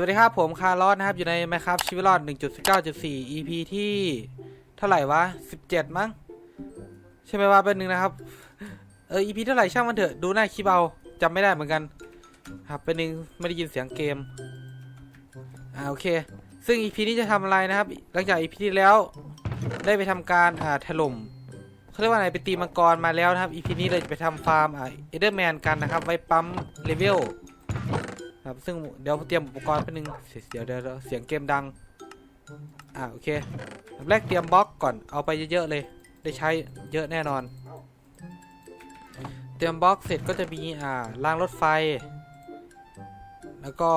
วัสดีครับผมคาร์ลอสนะครับ อยู่ใน Minecraft ชีวิตรอด1.19.4 EP ที่เท่าไหร่วะ 17 มั้ง ใช่ไหมว่าเป็นหนึ่งนะครับ เออ EP เท่าไหร่ช่างมันเถอะ ดูหน้าคลิปเอาจำไม่ได้เหมือนกัน ครับเป็นหนึ่งไม่ได้ยินเสียงเกม อ่าโอเค ซึ่ง EP นี้จะทำอะไรนะครับ หลังจาก EP ที่แล้วได้ไปทำการอ่าถล่มเขาเรียกว่าอะไรไปตีมังกรมาแล้วนะครับ EP นี้เลยจะไปทำฟาร์มอ่าเอเดอร์แมนกันนะครับ ไว้ปั๊มเลเวล ครับซึ่งเดี๋ยวเตรียมอุปกรณ์แป๊บนึงเดี๋ยวเดี๋ยวเสียงเกมดังอ่าโอเคแรกเตรียมบล็อกก่อนเอาไปเยอะๆเลย ได้ใช้เยอะแน่นอน เตรียมบล็อกเสร็จก็จะมีอ่ารางรถไฟ แล้วก็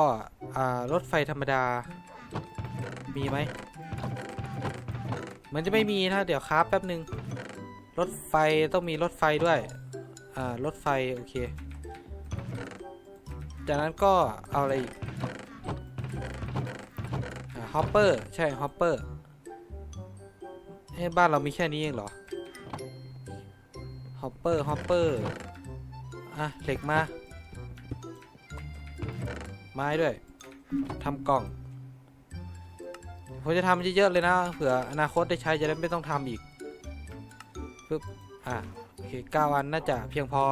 อ่ารถไฟธรรมดา มีไหมเหมันจะไม่มีนะเดี๋ยวครับแป๊บนึงรถไฟต้องมีรถไฟด้วยอ่ารถไฟโอเค จากนั้นก็เอาอะไรฮอปเปอร์ใช่ฮอปเปอร์เอ้บ้านเรามีแค่นี้เองเหรอฮอปเปอร์ฮอปเปอร์อะเหล็กมา ไม้ด้วยทำกล่องผมจะทำเยอะๆเลยนะเผื่ออนาคตได้ใช้จะได้ไม่ต้องทำอีกปึ๊บอะโอเคเก้าอันน่าจะเพียงพอ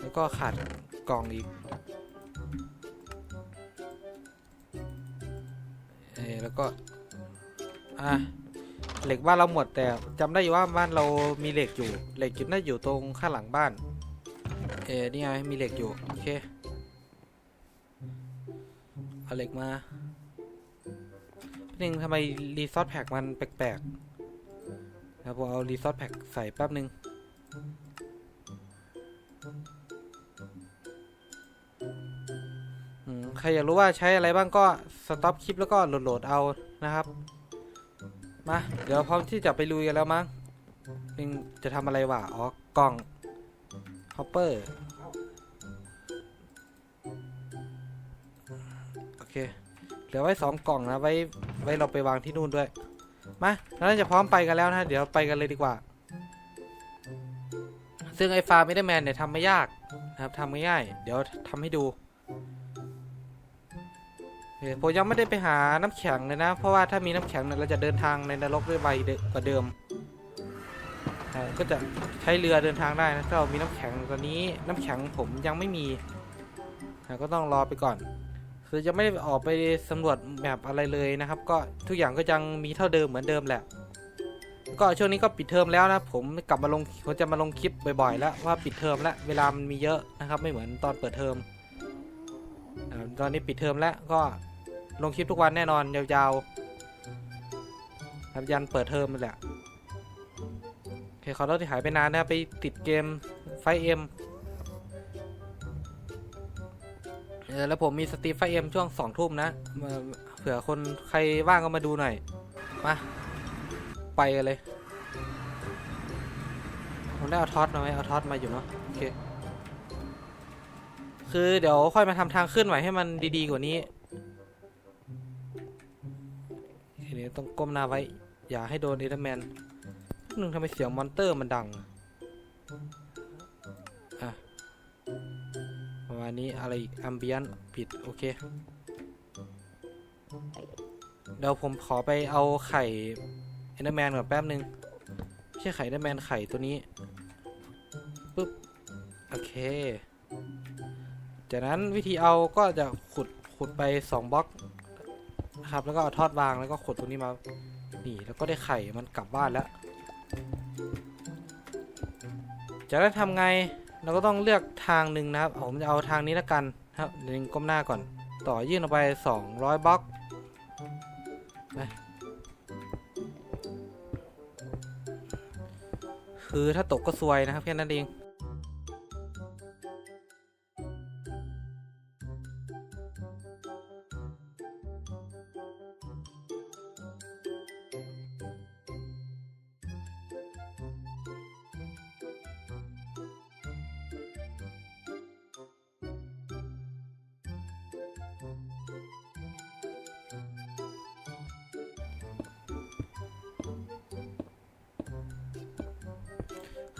แล้วก็ขาดกล่องอีก ออแล้วก็อะเหล็กบ้านเราหมดแต่จำได้อยู่ว่าบ้านเรามีเหล็กอยู่เหล็กอยู่น่าอยู่ตรงข้างหลังบ้านเออนี่ไงมีเหล็กอยู่โอเคเอาเหล็กมานึงทำไมรีซอสแพ็กมันแปลกๆแล้วผมเอารีซอสแพ็กใส่แป๊บนึงใครอยากรู้ว่าใช้อะไรบ้างก็ สต็อปคลิปแล้วก็โหลดๆเอานะครับมาเดี๋ยวพร้อมที่จะไปลุยกันแล้วมั้งนึงจะทำอะไรวะอ๋อกล่องฮอปเปอร์โอเคเหลือไว้สองกล่องนะไว้ไว้เราไปวางที่นู่นด้วยมาแล้วน่าจะพร้อมไปกันแล้วนะเดี๋ยวไปกันเลยดีกว่า ซึ่งไอ้ฟาร์มไม่ได้แมนเนี่ยทำไม่ยากนะครับทำง่ายๆเดี๋ยวทำให้ดู ผมยังไม่ได้ไปหาน้ำแข็งเลยนะ เพราะว่าถ้ามีน้ำแข็งเนี่ยเราจะเดินทางในนรกได้ไวเดกว่าเดิม ก็จะใช้เรือเดินทางได้นะถ้าเรามีน้ำแข็งตอนนี้น้ำแข็งผมยังไม่มี ก็ต้องรอไปก่อน คือจะไม่ได้ออกไปสำรวจแมปอะไรเลยนะครับ ก็ทุกอย่างก็ยังมีเท่าเดิมเหมือนเดิมแหละ ก็ช่วงนี้ก็ปิดเทอมแล้วนะ ผมกลับมาลงผมจะมาลงคลิปบ่อยๆ แล้วว่าปิดเทอมแล้วเวลามันมีเยอะนะครับ ไม่เหมือนตอนเปิดเทอมอ่าตอนนี้ปิดเทอมแล้วก็ ลงคลิปทุกวันแน่นอนยาวๆครับยันเปิดเทอมนั่นแหละโอเคขอโทษที่หายไปนานนะไปติดเกมไฟเอ็มเออแล้วผมมีสตรีมไฟเอ็มช่วงสองทุ่มนะเผื่อคนใครว่างก็มาดูหน่อย มา ไปกันเลย ผมได้เอาท็อตมาไหมเอาท็อตมาอยู่เนาะโอเค คือเดี๋ยวค่อยมาทำทางขึ้นใหม่ให้มันดีๆกว่านี้ ต้องก้มหน้าไว้ อย่าให้โดนเอเดอร์แมนหนึ่งทำไมเสียงมอนเตอร์มันดังอะประมาณนี้อะไรอีกแอมเบียนผิด โอเค เดี๋ยวผมขอไปเอาไข่เอเดอร์แมนก่อนแป๊บนึงไม่ใช่ไข่เอเดอร์แมนไข่ตัวนี้ปึ๊บ โอเค จากนั้นวิธีเอาก็จะขุดขุดไปสองบล็อก นะครับ แล้วก็เอาทอดวางแล้วก็ขดตรงนี้มา นี่แล้วก็ได้ไข่มันกลับบ้านแล้วจากนั้นทำไง เราก็ต้องเลือกทางหนึ่งนะครับ ผมจะเอาทางนี้แล้วกันครับเดี๋ยวก้มหน้าก่อน ต่อยื่นออกไป 200บล็อกนะคือถ้าตกก็ซวยนะครับแค่นั้นเอง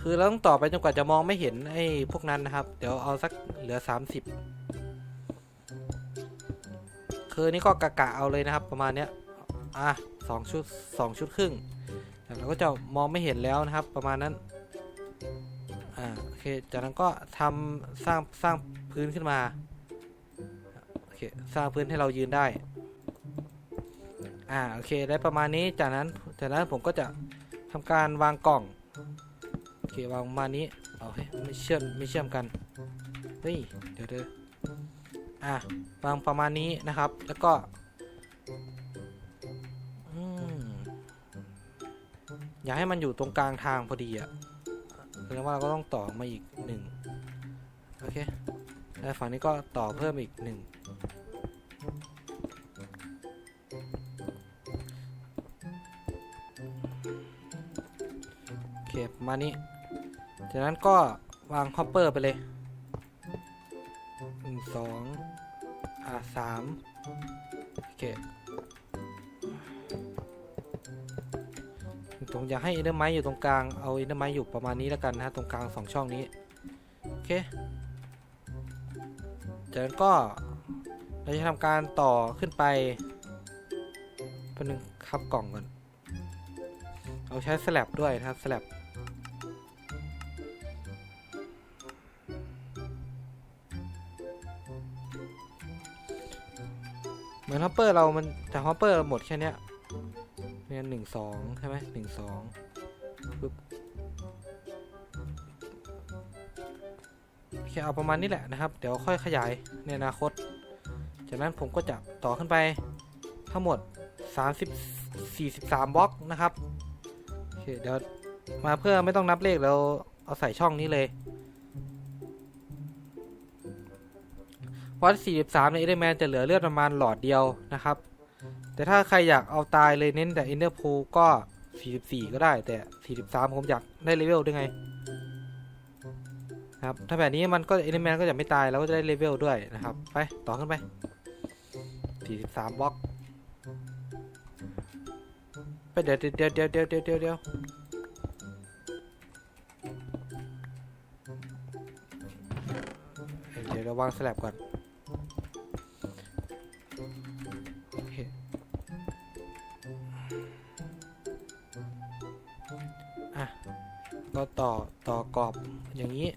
คือเราต้องต่อไปจนกว่าจะมองไม่เห็นไอ้พวกนั้นนะครับ เดี๋ยวเอาสักเหลือ 30 คือนี่ก็กะกะเอาเลยนะครับ ประมาณเนี้ยอะสองชุดสองชุดครึ่งเราก็จะมองไม่เห็นแล้วนะครับประมาณนั้นอ่าโอเคจากนั้นก็ทำสร้างสร้างพื้นขึ้นมาโอเคสร้างพื้นให้เรายืนได้อ่าโอเคได้ประมาณนี้จากนั้นจากนั้นผมก็จะทำการวางกล่อง เควางประมาณนี้เอาเฮ้ยไม่เชื่อมไม่เชื่อมกันเฮ้ยเดี๋ยวเดี๋ยวอะวางประมาณนี้นะครับ แล้วก็อย่าให้มันอยู่ตรงกลางทางพอดีอะแสดงว่าเราก็ต้องต่อมาอีกหนึ่งโอเคแล้วฝั่งนี้ก็ต่อเพิ่มอีกหนึ่งโอเคมานี้ จากนั้นก็วางฮอปเปอร์ไปเลยหนึ่งสองอ่าสามโอเคตรงอยากให้อินเดอร์ไมอยู่ตรงกลาง เอาอินเดอร์ไมอยู่ประมาณนี้แล้วกันนะฮะตรงกลางสองช่องนี้ โอเค จากนั้นก็เราจะทำการต่อขึ้นไปเป็นหนึ่งคับกล่องก่อน เอาใช้สลับด้วยนะครับสลับ เหมือนฮอปเปอร์เรามันแต่ฮอปเปอร์หมดแค่เนี้ยเนี่ยหนึ่งสองใช่ไหมหนึ่งสองปึ๊บโอเคเอาประมาณนี้แหละนะครับ เดี๋ยวค่อยขยายในอนาคต จากนั้นผมก็จะต่อขึ้นไปทั้งหมด 30 43บล็อกนะครับโอเคเดี๋ยวมาเพื่อไม่ต้องนับเลขเราเอาใส่ช่องนี้เลย วัด43ในเอเดแมนจะเหลือเลือดประมาณหลอดเดียวนะครับ แต่ถ้าใครอยากเอาตายเลยเน้นแต่อินเนอร์พูก็ 44 ก็ได้ แต่ 43 ผมอยากได้เลเวลด้วยไงครับถ้าแบบนี้มันก็เอเดแมนก็จะไม่ตายแล้วก็จะได้เลเวลด้วยนะครับ ไปต่อขึ้นไป 43บล็อกไปเดี๋ยวเดี๋ยวเดี๋ยวเดี๋ยวเดี๋ยวเดี๋ยวเดี๋ยวเดี๋ยวเราวางสลับก่อน ก็ต่อต่อกรอบอย่างนี้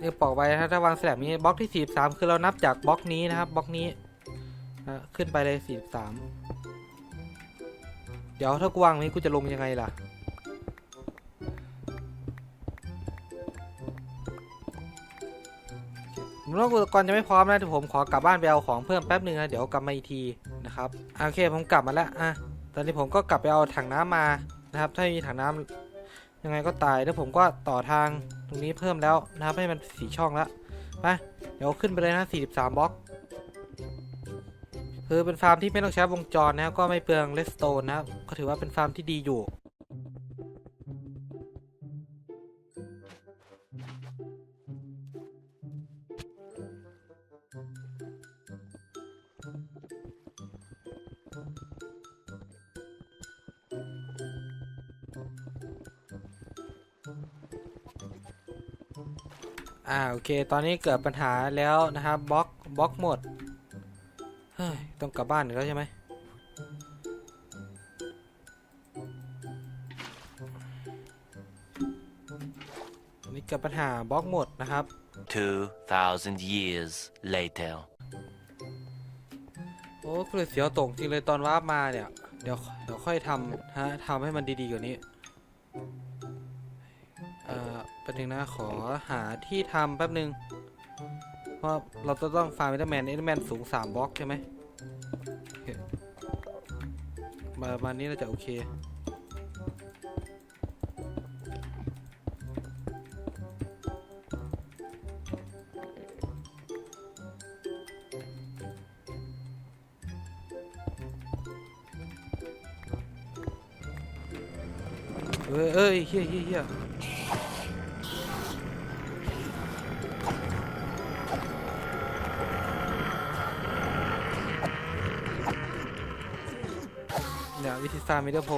เรียบอกไว้นะถ้าวางแสลบนี้บล็อกที่ 43 คือเรานับจากบล็อกนี้นะครับบล็อกนี้ขึ้นไปเลย 43 เดี๋ยวถ้ากูวางนี้กูจะลงยังไงล่ะ ผมว่าอุปกรณ์จะไม่พร้อมนะเดี๋ยวผมขอกลับบ้านไปเอาของเพิ่มแป๊บหนึ่งนะเดี๋ยวกลับมาอีกทีนะครับโอเคผมกลับมาแล้วอะตอนนี้ผมก็กลับไปเอาถังน้ำมานะครับ ถ้าไม่มีถังน้ำยังไงก็ตายแล้วผมก็ต่อทางตรงนี้เพิ่มแล้วนะครับให้มันสีช่องแล้วไปเดี๋ยวขึ้นไปเลยนะ 43บล็อกคือเป็นฟาร์มที่ไม่ต้องใช้วงจรนะครับก็ไม่เปลืองเลสโตนนะครับก็ถือว่าเป็นฟาร์มที่ดีอยู่ อ่าโอเค ตอนนี้เกิดปัญหาแล้วนะครับบล็อกบล็อกหมดเฮ้ยต้องกลับบ้านอีกแล้วใช่ไหมอันนี้เกิดปัญหาบล็อกหมดนะครับ 2,000 years later. โอ้คุณเสียวตกจริงเลยตอนวาร์ปมาเนี่ย เดี๋ยวเดี๋ยวค่อยทำฮะทำให้มันดีๆกว่านี้เอ่อแป๊บนึงนะขอหาที่ทำแป๊บนึง เพราะเราจะต้องฟาร์มเอเดอร์แมนเอเดอร์แมนสูง 3บล็อกใช่ไหมมาประมาณนี้เราจะโอเคเอ้ยเอ้ยเฮียเฮียเฮีย เนี่ยวิธีสร้ามิเดอร์โพ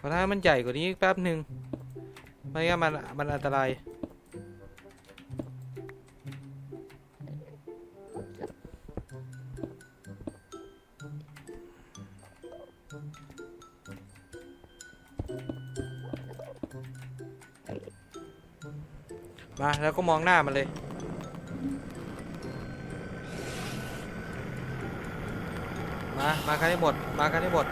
ขอถ้ามันใหญ่กว่านี้แป๊บหนึ่งไม่งั้นมันมันอันตราย มาแล้วก็มองหน้ามันเลย มา มากันให้หมด มากันให้หมด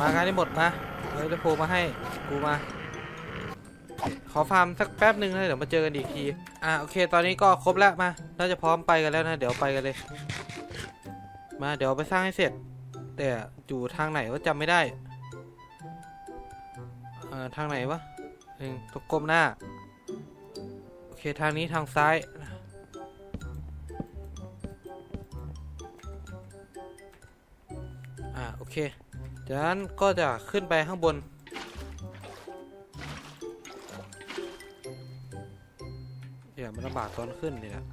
มากันให้หมดมาเดี๋ยวจะโผล่มาให้ กูมา ขอฟาร์มสักแป๊บหนึ่งนะเดี๋ยวมาเจอกันอีกที อะโอเค ตอนนี้ก็ครบแล้วมา น่าจะพร้อมไปกันแล้วนะ เดี๋ยวไปกันเลย มาเดี๋ยวไปสร้างให้เสร็จ แต่อยู่ทางไหนก็จำไม่ได้ ทางไหนวะหนึ่งตกกลมหน้า โอเค ทางนี้ทางซ้าย อ่า โอเคจากนั้นก็จะขึ้นไปข้างบน เดี๋ยวมันลำบากตอนขึ้นเลยนะ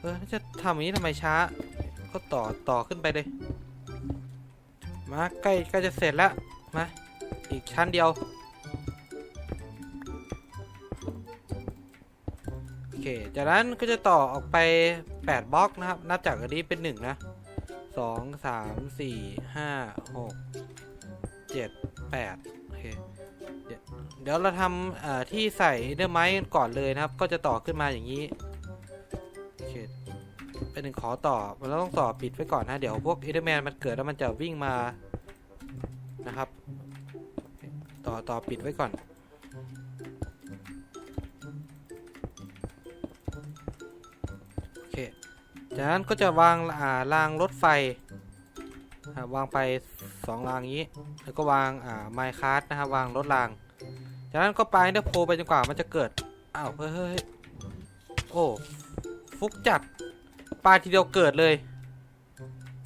เออจะทำอย่างนี้ทำไมช้า ก็ต่อต่อขึ้นไปเลย มาใกล้ใกล้จะเสร็จแล้ว มา อีกชั้นเดียว โอเค จากนั้นก็จะต่อออกไป 8บล็อกนะครับ นับจากอันนี้เป็น 1 นะ 2 3 4 5 6 7 8 โอเค เดี๋ยวเดี๋ยวเราทำที่ใส่เดอร์ไม้ก่อนเลยนะครับ ก็จะต่อขึ้นมาอย่างนี้โอเคเป็นหนึ่งขอต่อเราต้องต่อปิดไว้ก่อนนะ เดี๋ยวพวกเอเดอร์แมนมันเกิดแล้วมันจะวิ่งมานะครับ ต่อต่อปิดไว้ก่อน โอเค จากนั้นก็จะวางอ่ารางรถไฟ วางไปสองรางนี้ แล้วก็วางอ่าไมค์คาร์ดนะครับวางรถราง จากนั้นก็ไปเดอร์โพไปจนกว่ามันจะเกิด อ้าว เฮ้ย โอ้ ฟุกจัด ปลาทีเดียวเกิดเลย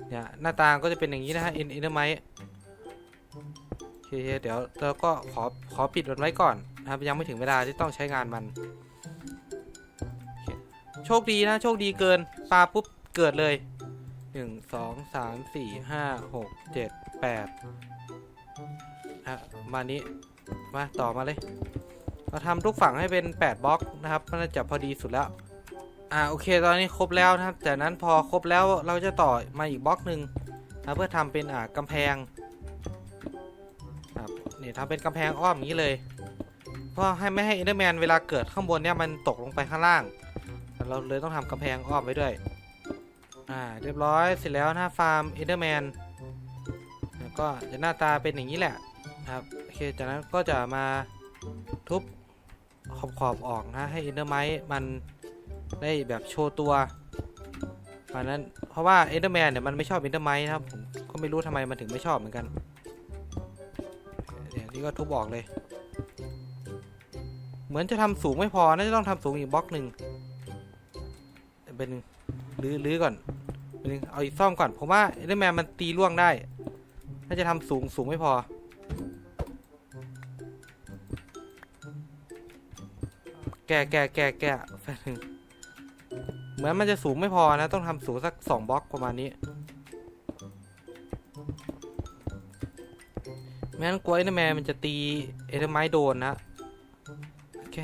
เนี่ยหน้าตาก็จะเป็นอย่างนี้นะฮะอินอินเอร์ไมโอ เคเดี๋ยวเราก็ขอขอปิดมันไว้ก่อนนะครับยังไม่ถึงเวลาที่ต้องใช้งานมัน โชคดีนะโชคดีเกินปลาปุ๊บเกิดเลยหนึ่งสองสามสี่ห้าหกเจ็ดแปดอะมานี้มาต่อมาเลยเราทำทุกฝั่งให้เป็น 8บล็อกนะครับมันจะพอดีสุดแล้วอ่าโอเคตอนนี้ครบแล้วนะครับจากนั้นพอครบแล้วเราจะต่อมาอีกบล็อกหนึ่งนะเพื่อทำเป็นอ่ากำแพง นี่ทำเป็นกำแพงอ้อมอย่างนี้เลย เพราะให้ไม่ให้เอเดอร์แมนเวลาเกิดข้างบนเนี่ยมันตกลงไปข้างล่าง เราเลยต้องทำกำแพงอ้อมไว้ด้วย อ่า เรียบร้อยเสร็จแล้วนะฟาร์มเอเดอร์แมนแล้วก็จะหน้าตาเป็นอย่างนี้แหละครับโอเคจากนั้นก็จะมาทุบขอบขอบๆออกนะให้เอเดอร์ไมมันได้แบบโชว์ตัวเพราะนั้นเพราะว่าเอเดอร์แมนเนี่ยมันไม่ชอบเอเดอร์ไมนะครับผมก็ไม่รู้ทำไมมันถึงไม่ชอบเหมือนกัน เดี๋ยนี่ก็ทุบออกเลย เหมือนจะทำสูงไม่พอน่าจะต้องทำสูงอีกบล็อกหนึ่งเป็นรื้อรื้อก่อนเป็นเอาอีกซ่อมก่อนผมว่าเอเดอร์แมนมันตีล่วงได้น่าจะทำสูงสูงไม่พอ แกะแกะแกะแกะแป๊บนึงเหมือนมันจะสูงไม่พอนะ ต้องทำสูงสักสองบล็อกประมาณนี้ ไม่งั้นกลัวเอเดอร์แมนมันจะตีเอเดอร์ไม้โดนนะ โอเค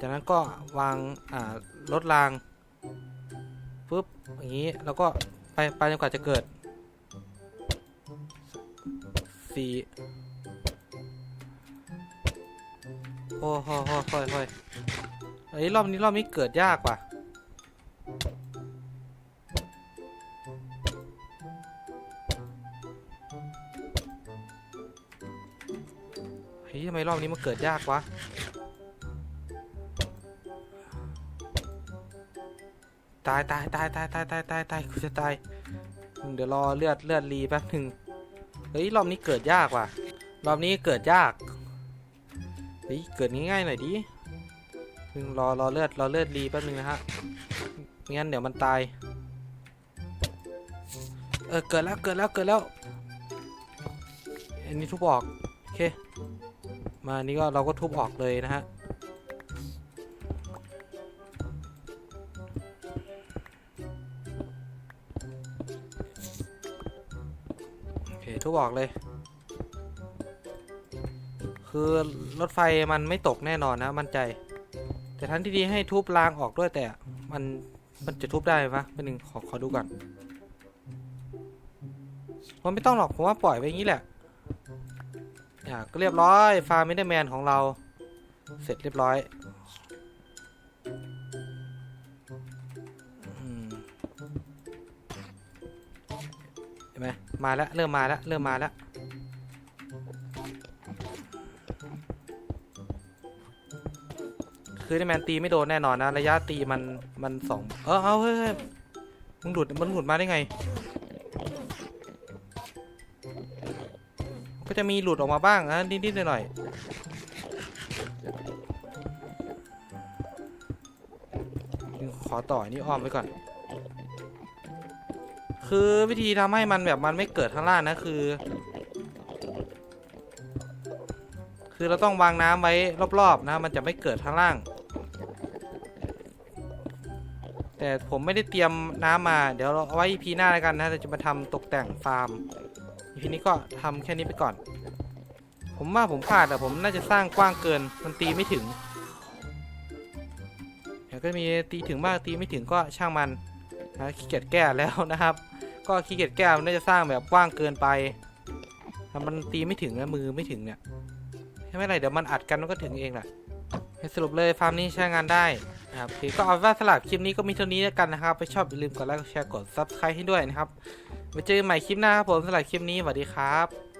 จากนั้นก็วาง อ่ารถรางปุ๊บ อย่างนี้ แล้วก็ไป ไปจนกว่าจะเกิดสี่โอ้โหโหค่อยค่อยเฮ้รอบนี้รอบนี้เกิดยากว่ะ ฮ้ยทำไมรอบนี้มันเกิดยากวะตายตายตายตายตายตายตายตายกูจะตาย เดี๋ยวรอเลือดเลือดรีแป๊บหนึ่งเฮ้ยรอบนี้เกิดยากว่ะ รอบนี้เกิดยาก เฮ้ยเกิดง่ายๆหน่อยดิหนึ่งรอรอเลือดรอเลือดรีแป๊บหนึ่งนะฮะไม่งั้นเดี๋ยวมันตายอเกิดแล้วเกิดแล้วเกิดแล้วอันนี้ทุบออกโอเค มาอันนี้ก็เราก็ทุบออกเลยนะฮะโอเคทุบออกเลย คือรถไฟมันไม่ตกแน่นอนนะมั่นใจ แต่ทันที่ดีให้ทุบรางออกด้วยแต่มันมันจะทุบได้ปะเป็นหนึ่งขอขอดูก่อนมันไม่ต้องหรอกผมว่าปล่อยไว้อย่างนี้แหละ อะก็เรียบร้อยฟาร์มมิเดอร์แมนของเรา เสร็จเรียบร้อยเห็นไหมมาแล้วเริ่มมาแล้วเริ่มมาแล้วคือได้แมนตีไม่โดนแน่นอนนะ ระยะตีมันมันสองเออเอาเฮ้ยเฮ้ยมึงหลุดมันหลุดมาได้ไง ก็จะมีหลุดออกมาบ้างนะนิดๆหน่อยๆขอต่ออันนี้อ้อมไว้ก่อน คือวิธีทำให้มันแบบมันไม่เกิดข้างล่างนะคือ คือเราต้องวางน้ำไว้รอบๆนะ มันจะไม่เกิดข้างล่าง แต่ผมไม่ได้เตรียมน้ำมา เดี๋ยวเราเอาไว้ EP หน้าแล้วกันนะเราจะมาทำตกแต่งฟาร์ม EP นี้ก็ทำแค่นี้ไปก่อน ผมว่าผมพลาดแต่ผมน่าจะสร้างกว้างเกิน มันตีไม่ถึงเดี๋ยวก็มีตีถึงบ้างตีไม่ถึงก็ช่างมันนะขี้เกียจแก้แล้วนะครับ ก็ขี้เกียจแก้มันน่าจะสร้างแบบกว้างเกินไปถ้ามันตีไม่ถึงนะมือไม่ถึงเนี่ยไม่เป็นไรเดี๋ยวมันอัดกันมันก็ถึงเองแหละสรุปเลยฟาร์มนี้ใช้งานได้นะครับก็เอาว่าสลับคลิปนี้ก็มีเท่านี้แล้วกันนะครับ ไปชอบอย่าลืมกดไลค์กดแชร์กด subscribe ให้ด้วยนะครับ ไว้เจอกันใหม่คลิปหน้าครับผมสำหรับคลิปนี้สวัสดีครับ